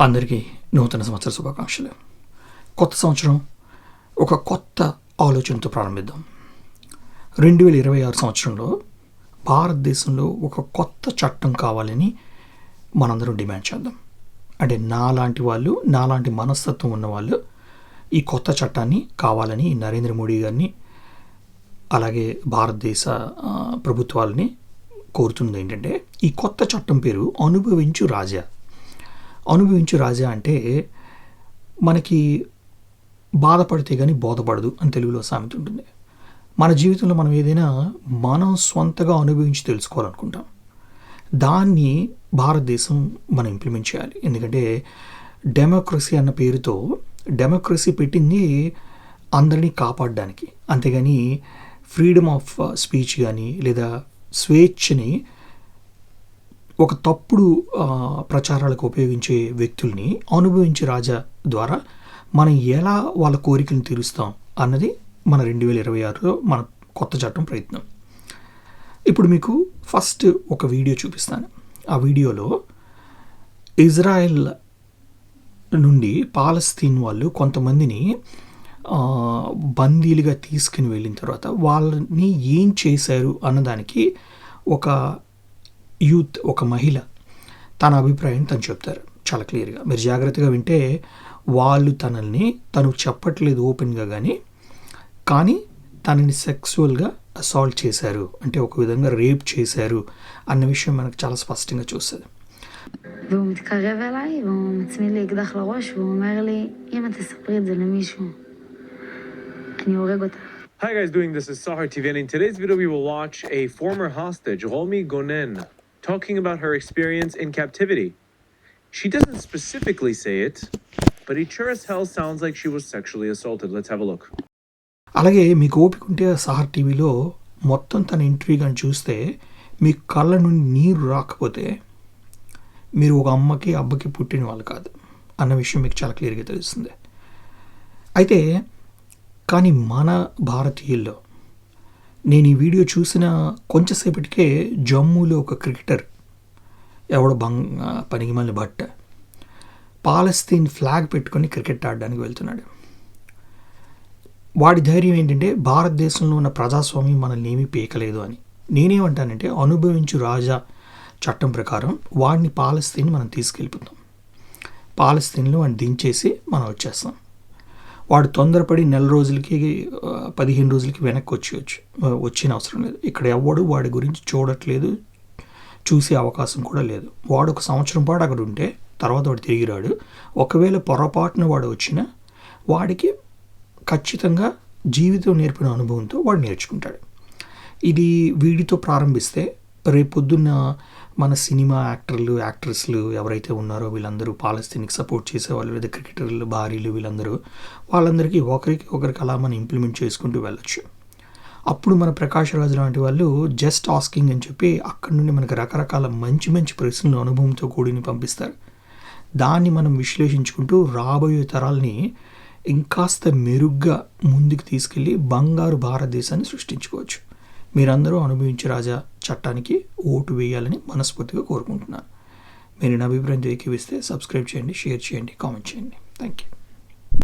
అందరికీ నూతన సంవత్సర శుభాకాంక్షలు. కొత్త సంవత్సరం ఒక కొత్త ఆలోచనతో ప్రారంభిద్దాం. రెండు వేల ఇరవై ఆరు సంవత్సరంలో భారతదేశంలో ఒక కొత్త చట్టం కావాలని మనందరం డిమాండ్ చేద్దాం. అంటే నాలాంటి వాళ్ళు నాలాంటి మనస్తత్వం ఉన్న వాళ్ళు ఈ కొత్త చట్టాన్ని కావాలని నరేంద్ర మోడీ గారిని అలాగే భారతదేశ ప్రభుత్వాలని కోరుతున్నది ఏంటంటే ఈ కొత్త చట్టం పేరు అనుభవించు రాజా. అనుభవించు రాజా అంటే మనకి బాధపడితే కానీ బోధపడదు అని తెలుగులో సామెత ఉంటుంది. మన జీవితంలో మనం ఏదైనా మనం సొంతగా అనుభవించి తెలుసుకోవాలనుకుంటాం. దాన్ని భారతదేశం మనం ఇంప్లిమెంట్ చేయాలి. ఎందుకంటే డెమోక్రసీ అన్న పేరుతో డెమోక్రసీ పెట్టింది అందరినీ కాపాడడానికి. అంతేగాని ఫ్రీడమ్ ఆఫ్ స్పీచ్ కానీ లేదా స్వేచ్ఛని ఒక తప్పుడు ప్రచారాలకు ఉపయోగించే వ్యక్తుల్ని అనుభవించే రాజా ద్వారా మనం ఎలా వాళ్ళ కోరికలను తీరుస్తాం అన్నది మన రెండు వేల ఇరవై ఆరులో మన కొత్త చట్టం ప్రయత్నం. ఇప్పుడు మీకు ఫస్ట్ ఒక వీడియో చూపిస్తాను. ఆ వీడియోలో ఇజ్రాయెల్ నుండి పాలస్తీన్ వాళ్ళు కొంతమందిని బందీలుగా తీసుకుని వెళ్ళిన తర్వాత వాళ్ళని ఏం చేశారు అన్నదానికి ఒక యూత్ ఒక మహిళ తన అభిప్రాయం తను చెప్తారు చాలా క్లియర్గా మీరు జాగ్రత్తగా వింటే వాళ్ళు తనల్ని తను చెప్పట్లేదు ఓపెన్గా కానీ కానీ తనని సెక్సువల్గా అసాల్ట్ చేశారు అంటే ఒక విధంగా రేప్ చేశారు అన్న విషయం మనకు చాలా స్పష్టంగా చూస్తుంది והוא מתקרב אליי, והוא מצמיד לי אקדח לראש, והוא אומר לי, אם את תספרי את זה למישהו, אני הורג אותך. Hi guys, doing this is Sahar TV, and in today's video we will watch a former hostage, Romi Gonen, talking about her experience in captivity. She doesn't specifically say it, but it sure as hell sounds like she was sexually assaulted. Let's have a look. అలాగే మీకు ఓపిక ఉంటే సహర్ టీవీలో మొత్తం తన interview కానీ చూస్తే మీ కళ్ళ నుండి నీరు రాకపోతే మీరు ఒక అమ్మకి అబ్బకి పుట్టిన వాళ్ళు కాదు అన్న విషయం మీకు చాలా క్లియర్గా తెలుస్తుంది అయితే కానీ మన భారతీయుల్లో నేను ఈ వీడియో చూసిన కొంచెంసేపటికే జమ్మూలో ఒక క్రికెటర్ ఎవడో బంగ్ పనికిమల్ని బట్ట పాలస్తీన్ ఫ్లాగ్ పెట్టుకొని క్రికెట్ ఆడడానికి వెళ్తున్నాడు. వాడి ధైర్యం ఏంటంటే భారతదేశంలో ఉన్న ప్రజాస్వామ్యం మనల్ని ఏమీ పీకలేదు అని. నేనేమంటానంటే అనుభవించు రాజా చట్టం ప్రకారం వాడిని పాలస్తీన్ మనం తీసుకెళ్ళిపోతాం. పాలస్తీన్లో వాడిని దించేసి మనం వచ్చేస్తాం. వాడు తొందరపడి నెల రోజులకి పదిహేను రోజులకి వెనక్కి వచ్చేయచ్చు వచ్చిన అవసరం లేదు. ఇక్కడ ఎవడు వాడి గురించి చూడట్లేదు చూసే అవకాశం కూడా లేదు. వాడు ఒక సంవత్సరం పాటు అక్కడ ఉంటే తర్వాత వాడు తిరిగి రాడు. ఒకవేళ పొరపాటున వాడు వచ్చినా వాడికి ఖచ్చితంగా జీవితం నేర్పిన అనుభవంతో వాడు నేర్చుకుంటాడు. ఇది వీడితో ప్రారంభిస్తే రేపొద్దున్న మన సినిమా యాక్టర్లు యాక్ట్రెస్లు ఎవరైతే ఉన్నారో వీళ్ళందరూ పాలస్తీన్కి సపోర్ట్ చేసేవాళ్ళు లేదా క్రికెటర్లు భార్యలు వీళ్ళందరూ వాళ్ళందరికీ ఒకరికి ఒకరికి అలా మనం ఇంప్లిమెంట్ చేసుకుంటూ వెళ్ళొచ్చు. అప్పుడు మన ప్రకాష్ రాజు లాంటి వాళ్ళు జస్ట్ ఆస్కింగ్ అని చెప్పి అక్కడి నుండి మనకు రకరకాల మంచి మంచి ప్రశ్నలు అనుభవంతో కూడిని పంపిస్తారు. దాన్ని మనం విశ్లేషించుకుంటూ రాబోయే తరాల్ని ఇంకాస్త మెరుగ్గా ముందుకు తీసుకెళ్ళి బంగారు భారతదేశాన్ని సృష్టించుకోవచ్చు. మీరందరూ అనుభవించే రాజా చట్టానికి ఓటు వేయాలని మనస్ఫూర్తిగా కోరుకుంటున్నాను. మీరు నా అభిప్రాయం ఏకీవిస్తే సబ్స్క్రైబ్ చేయండి షేర్ చేయండి కామెంట్ చేయండి. Thank you